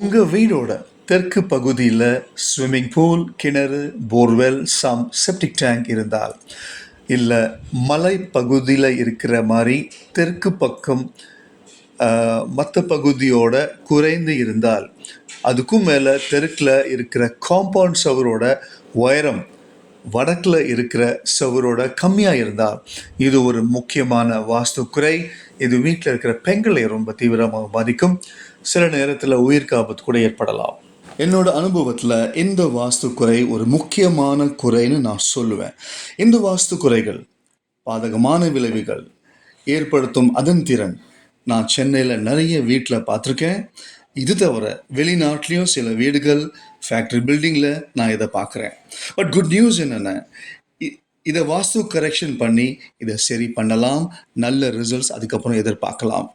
உங்கள் வீடோட தெற்கு பகுதியில் ஸ்விம்மிங் பூல் கிணறு போர்வெல் சம் செப்டிக் டேங்க் இருந்தால் இல்லை மலை பகுதியில் இருக்கிற மாதிரி தெற்கு பக்கம் மற்ற பகுதியோட குறைந்து இருந்தால் அதுக்கும் மேலே தெற்கில் இருக்கிற காம்பவுண்ட் சவரோட உயரம் வடக்கில் இருக்கிற சுவரோட கம்மியாக இருந்தால் இது ஒரு முக்கியமான வாஸ்து குறை இது வீட்டில் இருக்கிற பெண்களை ரொம்ப தீவிரமாக பாதிக்கும். சில நேரத்தில் உயிருக்கு ஆபத்து கூட ஏற்படலாம். என்னோட அனுபவத்தில் இந்த வாஸ்து குறை ஒரு முக்கியமான குறைன்னு நான் சொல்லுவேன். இந்த வாஸ்து குறைகள் பாதகமான விளைவுகள் ஏற்படுத்தும் அதன் திறன் நான் சென்னையில் நிறைய வீட்டில் பார்த்துருக்கேன். இது தவிர வெளிநாட்டிலையும் சில வீடுகள் ஃபேக்ட்ரி பில்டிங்கில் நான் இதை பார்க்குறேன். பட் குட் நியூஸ் என்னென்ன இ- இதை வாஸ்து கரெக்ஷன் பண்ணி இதை சரி பண்ணலாம் நல்ல ரிசல்ட்ஸ் அதுக்கப்புறம் எதிர்பார்க்கலாம்.